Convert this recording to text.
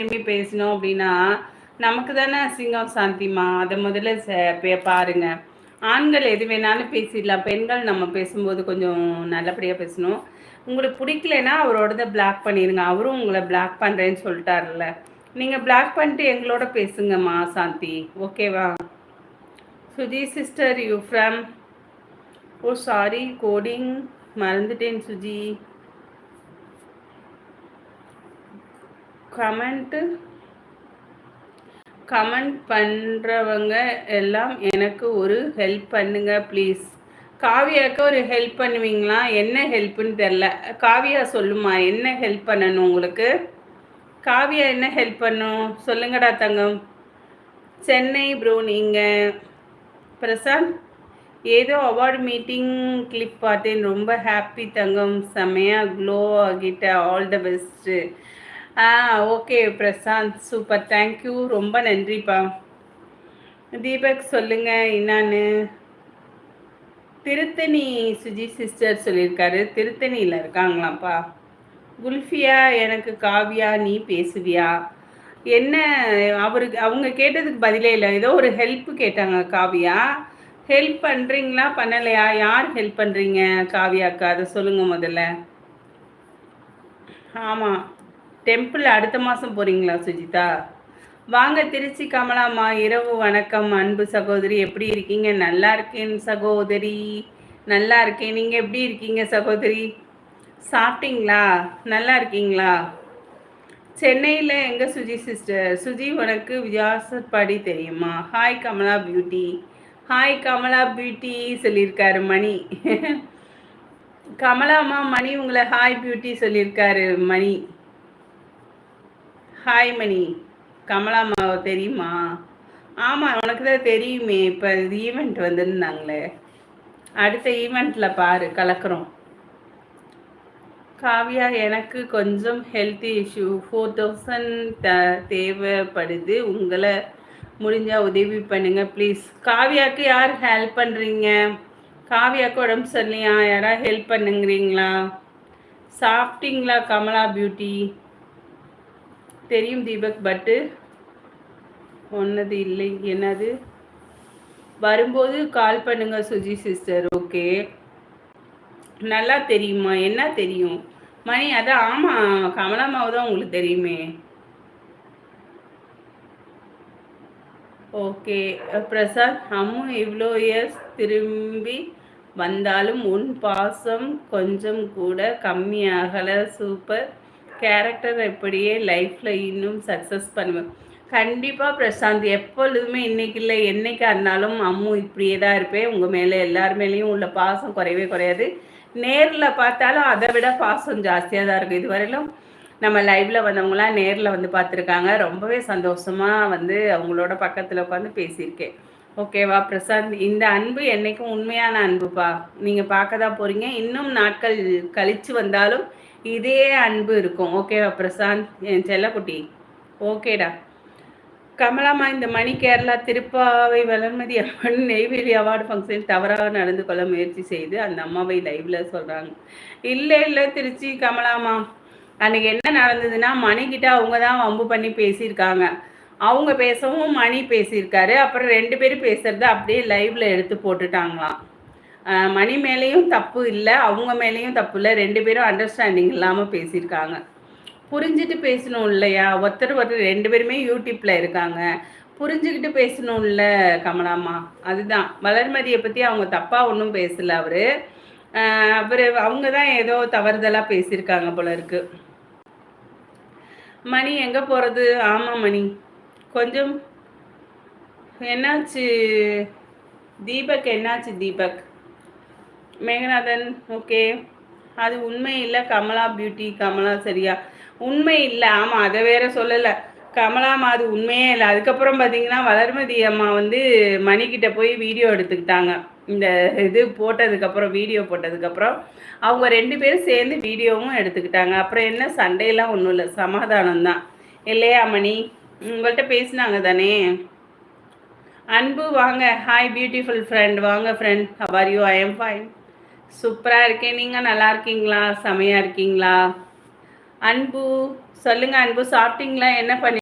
திரும்பி பேசணும் அப்படின்னா நமக்கு தானே அசிங்கம் சாந்திமா? அதை முதல்ல பாருங்க. ஆண்கள் எது வேணாலும் பேசிடலாம். பெண்கள் நம்ம பேசும்போது கொஞ்சம் நல்லபடியாக பேசணும். உங்களுக்கு பிடிக்கலனா அவரோடத பிளாக் பண்ணிடுங்க அவரும் உங்களை பிளாக் பண்ணுறேன்னு சொல்லிட்டாருல்ல. நீங்கள் பிளாக் பண்ணிட்டு எங்களோட பேசுங்கம்மா சாந்தி. ஓகேவா Suji sister you from oh sorry coding மறந்துட்டேன் சுஜி. கமெண்ட்டு கமெண்ட் பண்ணுறவங்க எல்லாம் எனக்கு ஒரு ஹெல்ப் பண்ணுங்க ப்ளீஸ். காவியாவுக்கு ஒரு ஹெல்ப் பண்ணுவீங்களா? என்ன ஹெல்ப்புன்னு தெரில. காவியா சொல்லுமா என்ன ஹெல்ப் பண்ணணும் உங்களுக்கு? காவியா என்ன ஹெல்ப் பண்ணும்? சொல்லுங்கடா தங்கம். சென்னை ப்ரோ நீங்கள் பிரசாந்த் ஏதோ அவார்டு மீட்டிங் கிளிப் பார்த்தேன். ரொம்ப ஹாப்பி தங்கம். செம்மையாக glow ஆகிட்ட. All the best ah okay Prashanth. Super. Thank you ரொம்ப நன்றிப்பா. தீபக் சொல்லுங்க என்னான்னு? திருத்தணி சுஜி சிஸ்டர் சொல்லியிருக்காரு. திருத்தணியில் இருக்காங்களாம்ப்பா. குல்ஃபியா எனக்கு காவியா நீ பேசுவியா? என்ன அவருக்கு அவங்க கேட்டதுக்கு பதிலே இல்லை. ஏதோ ஒரு ஹெல்ப் கேட்டாங்க காவியா. ஹெல்ப் பண்ணுறீங்களா பண்ணலையா? யார் ஹெல்ப் பண்ணுறீங்க காவியாக்கா? அதை சொல்லுங்கள் முதல்ல. ஆமாம் டெம்பிள் அடுத்த மாதம் போகிறீங்களா சுஜிதா? வாங்க திருச்சி கமலாமா இரவு வணக்கம். அன்பு சகோதரி எப்படி இருக்கீங்க? நல்லா இருக்கேன் சகோதரி. நல்லா இருக்கேன். நீங்கள் எப்படி இருக்கீங்க சகோதரி? சாப்பிட்டீங்களா? நல்லா இருக்கீங்களா? சென்னையில் எங்கே சுஜி சிஸ்டர் சுஜி உனக்கு வியாசப்படி தெரியுமா? Hi Kamala beauty hi Kamala beauty சொல்லியிருக்காரு மணி. கமலாமா மணி உங்களை ஹாய் பியூட்டி சொல்லியிருக்காரு மணி. ஹாய் மணி. கமலாமாவை தெரியுமா? ஆமாம் உனக்கு தான் தெரியுமே இப்போ ஈவெண்ட் வந்துருந்தாங்களே. அடுத்த ஈவெண்ட்டில் பாரு கலக்கிறோம். காவியா எனக்கு கொஞ்சம் ஹெல்த் இஷ்யூ ஃபோர் தௌசண்ட் த தேவைப்படுது. உங்களை முடிஞ்சால் உதவி பண்ணுங்கள் ப்ளீஸ் காவியாவுக்கு யார் ஹெல்ப் பண்ணுறீங்க காவியாவுக்கு உடம்பு சரியில்லையா? யாராவது ஹெல்ப் பண்ணுங்கிறீங்களா? சாப்பிட்டீங்களா கமலா பியூட்டி தெரியும் தீபக் பட்டு ஒன்னது இல்லை. என்னது? வரும்போது கால் பண்ணுங்க சுஜி சிஸ்டர் ஓகே நல்லா தெரியுமா என்ன தெரியும்? மணி அதான் ஆமாம் கமலாமாவு தான் உங்களுக்கு தெரியுமே. ஓகே பிரசாத் அம்மு இவ்வளோ இயர்ஸ் திரும்பி வந்தாலும் உன் பாசம் கொஞ்சம் கூட கம்மியாகலை சூப்பர் கேரக்டர் இப்படியே லைஃப்பில் இன்னும் சக்ஸஸ் பண்ணுவேன். கண்டிப்பாக பிரசாந்த் எப்பொழுதுமே இன்றைக்கி இல்லை என்றைக்கு இருந்தாலும் அம்மு இப்படியே தான் இருப்பேன். உங்கள் மேலே எல்லார் மேலேயும் உள்ள பாசம் குறையவே குறையாது. நேரில் பார்த்தாலும் அதை விட பாசம் ஜாஸ்தியாக தான் இருக்குது இதுவரையிலும் நம்ம லைவில் வந்தவங்களாம் நேரில் வந்து பார்த்துருக்காங்க. ரொம்பவே சந்தோஷமாக வந்து அவங்களோட பக்கத்தில் உட்காந்து பேசியிருக்கேன். ஓகேவா பிரசாந்த் இந்த அன்பு என்றைக்கும் உண்மையான அன்புப்பா. நீங்கள் பார்க்க தான் போகிறீங்க இன்னும் நாட்கள் கழித்து வந்தாலும் இதே அன்பு இருக்கும். ஓகேவா பிரசாந்த்? என் செல்லக்குட்டி. ஓகேடா கமலாமா இந்த மணி கேரளா திருப்பாவை வளர்மதி அம்மன் நெய்வேலி அவார்டு ஃபங்க்ஷன் தவறாக நடந்து கொள்ள முயற்சி செய்து அந்த அம்மாவை லைவ்ல சொல்கிறாங்க இல்லை இல்லை திருச்சி கமலாமா அன்றைக்கி என்ன நடந்ததுன்னா மணிக்கிட்ட அவங்க தான் வம்பு பண்ணி பேசியிருக்காங்க. அவங்க பேசவும் மணி பேசியிருக்காரு. அப்புறம் ரெண்டு பேரும் பேசுகிறத அப்படியே லைவ்ல எடுத்து போட்டுட்டாங்களாம். மணி மேலேயும் தப்பு இல்லை அவங்க மேலேயும் தப்பு இல்லை ரெண்டு பேரும் அண்டர்ஸ்டாண்டிங் இல்லாமல் பேசியிருக்காங்க. புரிஞ்சுட்டு பேசணும் இல்லையா? ஒருத்தர் ஒருத்தர் ரெண்டு பேருமே யூடியூப்பில் இருக்காங்க. புரிஞ்சுக்கிட்டு பேசணும் இல்லை கமலாமா அதுதான். வளர்மதியை பற்றி அவங்க தப்பாக ஒன்றும் பேசலை அவர். அவர் அவங்க தான் ஏதோ தவறுதலாக பேசியிருக்காங்க போல இருக்கு. மணி எங்கே போகிறது ஆமாம் மணி. கொஞ்சம் என்னாச்சு? தீபக் என்னாச்சு தீபக்? மேகநாதன் ஓகே. அது உண்மை இல்லை கமலா பியூட்டி கமலா சரியா? உண்மை இல்லை ஆமாம் அதை வேற சொல்லலை. கமலாமா அது உண்மையே இல்லை. அதுக்கப்புறம் பார்த்தீங்கன்னா வளர்மதி அம்மா வந்து மணிக்கிட்ட போய் வீடியோ எடுத்துக்கிட்டாங்க. இந்த இது போட்டதுக்கப்புறம் வீடியோ போட்டதுக்கப்புறம். அவங்க ரெண்டு பேரும் சேர்ந்து வீடியோவும் எடுத்துக்கிட்டாங்க. அப்புறம் என்ன சண்டையெல்லாம் ஒன்றும் இல்லை. சமாதானம் தான். இல்லையா மணி? உங்கள்கிட்ட பேசினாங்க தானே? அன்பு வாங்க. ஹாய் பியூட்டிஃபுல் ஃப்ரெண்ட் வாங்க friend how are you I am சூப்பராக இருக்கேன். நீங்கள் நல்லா இருக்கீங்களா? செமையாக இருக்கீங்களா? அன்பு சொல்லுங்க அன்பு சாப்பிட்டீங்களா? என்ன பண்ணி